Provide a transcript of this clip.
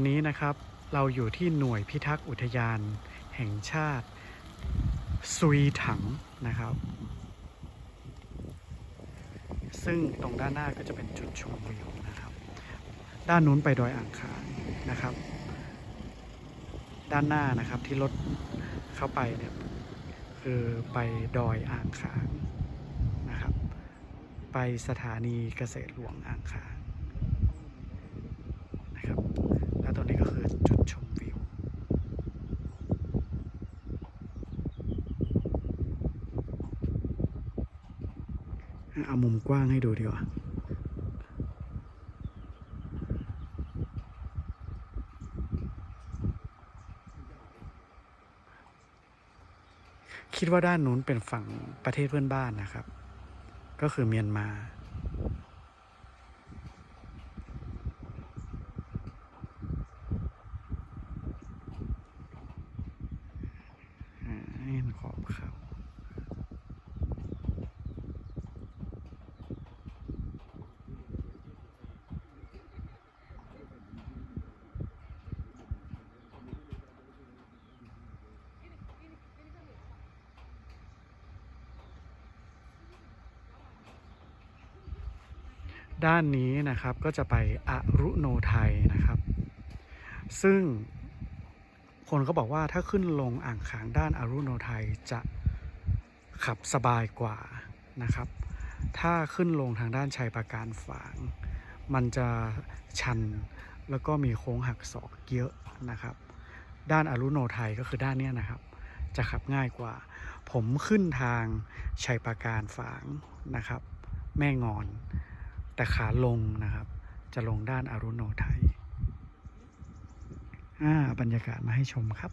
วันนี้นะครับเราอยู่ที่หน่วยพิทักษ์อุทยานแห่งชาติซุยถังนะครับ ซึ่งตรงด้านหน้าก็จะเป็นจุดชมวิวนะครับ ด้านนู้นไปดอยอ่างขางนะครับ ด้านหน้านะครับที่รถเข้าไปเนี่ยคือไปดอยอ่างขางนะครับ ไปสถานีเกษตรหลวงอ่างขางนะครับ แล้วตรงนี้ก็คือจุดชมวิว เอามุมกว้างให้ดูดีกว่าคิดว่าด้านนู้นเป็นฝั่งประเทศเพื่อนบ้านนะครับ ก็คือเมียนมาให้เห็นขอบเขา ด้านนี้นะครับก็จะไปอรุโนไทยนะครับ ซึ่งคนก็บอกว่าถ้าขึ้นลงอ่างขางด้านอารุโนไทยจะขับสบายกว่านะครับ ถ้าขึ้นลงทางด้านชัยปราการฝาง มันจะชันแล้วก็มีโค้งหักศอกเยอะนะครับ ด้านอารุโนไทยก็คือด้านนี้นะครับ จะขับง่ายกว่า ผมขึ้นทางชัยปราการฝางนะครับ แม่งอน แต่ขาลงนะครับ จะลงด้านอารุโนไทยอ่าบรรยากาศมาให้ชมครับ